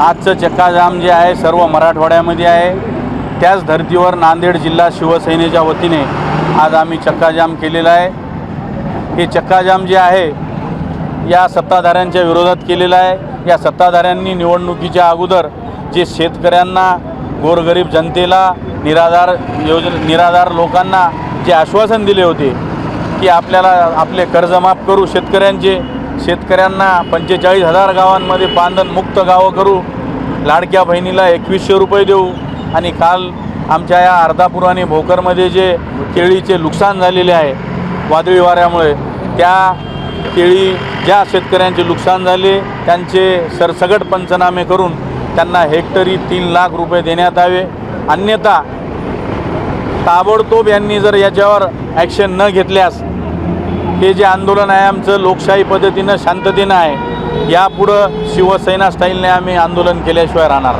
आजचं चक्काजाम जे आहे सर्व मराठवाड्यामध्ये आहे. त्याच धर्तीवर नांदेड जिल्हा शिवसेनेच्या वतीने आज आम्ही चक्काजाम केलेला आहे. हे चक्काजाम जे आहे या सत्ताधाऱ्यांच्या विरोधात केलेलं आहे. या सत्ताधाऱ्यांनी निवडणुकीच्या अगोदर जे शेतकऱ्यांना गोरगरीब जनतेला निराधार योजन निराधार लोकांना जे आश्वासन दिले होते की आपल्याला आपले कर्ज माफ करू शेतकऱ्यांचे शेतकऱ्यांना पंचेचाळीस हजार गावांमध्ये बांधनमुक्त गावं करू. लाडक्या बहिणीला एकवीसशे रुपये देऊ. आणि काल आमच्या या अर्धापूर आणि भोकरमध्ये जे केळीचे नुकसान झालेले आहे वादळी वाऱ्यामुळे त्या केळी ज्या शेतकऱ्यांचे नुकसान झाले त्यांचे सरसगट पंचनामे करून त्यांना हेक्टरी तीन लाख रुपये देण्यात यावे अन्यथा ताबडतोब यांनी जर याच्यावर ॲक्शन न घेतल्यास हे जे आंदोलन आहे आमचं लोकशाही पद्धतीनं शांततेनं आहे यापुढं शिवसेना स्टाईलने आम्ही आंदोलन केल्याशिवाय राहणार.